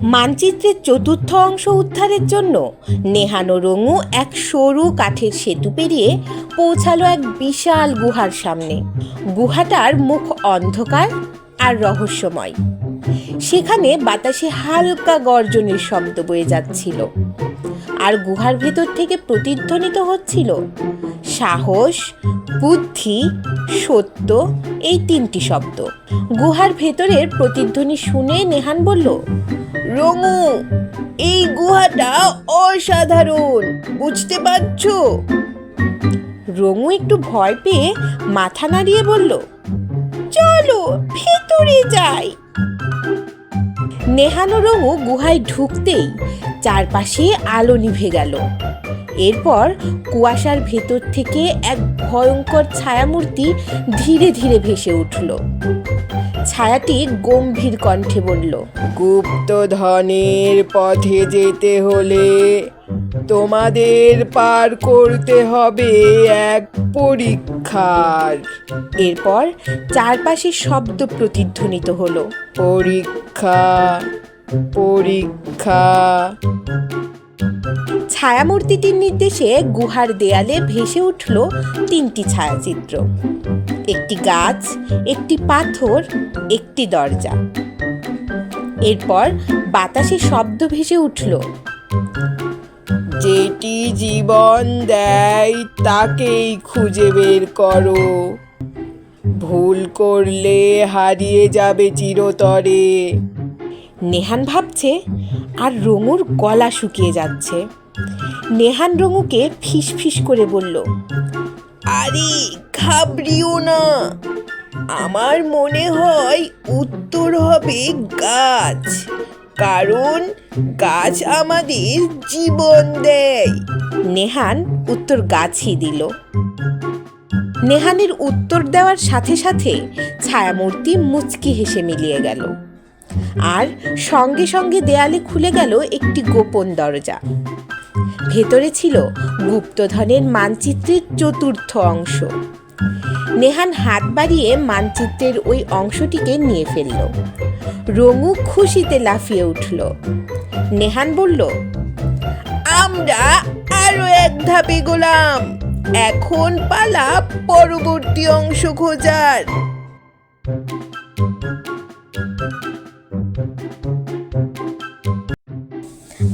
মানচিত্রের চতুর্থ অংশ উদ্ধারের জন্য নেহানো রঙু এক সরু কাঠের সেতু পেরিয়ে পৌঁছালো এক বিশাল গুহার সামনে। গুহাটার মুখ অন্ধকার আর রহস্যময়। সেখানে বাতাসে হালকা গর্জনের শব্দ বয়ে যাচ্ছিল। আর গুহার ভেতর থেকে প্রতিধ্বনিত হচ্ছিল সাহস, বুদ্ধি, সত্য, এই তিনটি শব্দ। গুহার ভেতরের প্রতিধ্বনি শুনে নেহান বলল, রঙু, এই গুহাটা অসাধারণ, বুঝতে পারছ? রঙু একটু ভয় পেয়ে মাথা নাড়িয়ে বলল, চলো, ভেতরে যাই। নেহানো রঙু গুহায় ঢুকতেই চারপাশে আলো নিভে গেল। এরপর কুয়াশার ভেতর থেকে এক ভয়ঙ্কর ছায়ামূর্তি ধীরে ধীরে ভেসে উঠল। ছায়াটি গম্ভীর কণ্ঠে বলল গুপ্তধনের পথে যেতে হলে তোমাদের পার করতে হবে এক পরীক্ষার। এরপর চারপাশে শব্দ প্রতিধ্বনিত হলো। পরীক্ষা পরীক্ষা ছায়ামূর্তিটির নির্দেশে গুহার দেয়ালে ভেসে উঠল তিনটি ছায়াচিত্র। একটি গাছ একটি পাথর একটি দরজা। এরপর বাতাসে শব্দ ভেসে উঠল। যেটি জীবন দেয় তাকেই খুঁজে বের করো। ভুল করলে হারিয়ে যাবে চিরতরে। নেহান ভাবছে আর রঙুর গলা শুকিয়ে যাচ্ছে। নেহান রঙুকে ফিস ফিস করে বলল, আরে ঘাবড়িও না। আমার মনে হয় উত্তর হবে গাছ, কারণ গাছ আমাদের জীবন দেয়। নেহান উত্তর গাছই দিল। নেহানের উত্তর দেওয়ার সাথে সাথে ছায়ামূর্তি মুচকি হেসে মিলিয়ে গেল। আর সঙ্গে সঙ্গে দেয়ালে খুলে গেল একটি গোপন দরজা। ভেতরে ছিল গুপ্তধনের মানচিত্রের চতুর্থ অংশ। নেহান হাত বাড়িয়ে মানচিত্রের ওই অংশটিকে নিয়ে ফেলল। রঙু খুশিতে লাফিয়ে উঠল। নেহান বলল, আমরা আরও এক ধাপে গোলাম। এখন পালা পরবর্তী অংশ খোঁজার।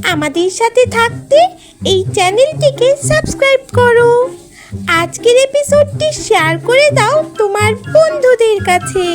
আমাদের সাথে থাকতে এই চ্যানেলটিকে সাবস্ক্রাইব করো। আজকের এপিসোডটি শেয়ার করে দাও তোমার বন্ধুদের কাছে।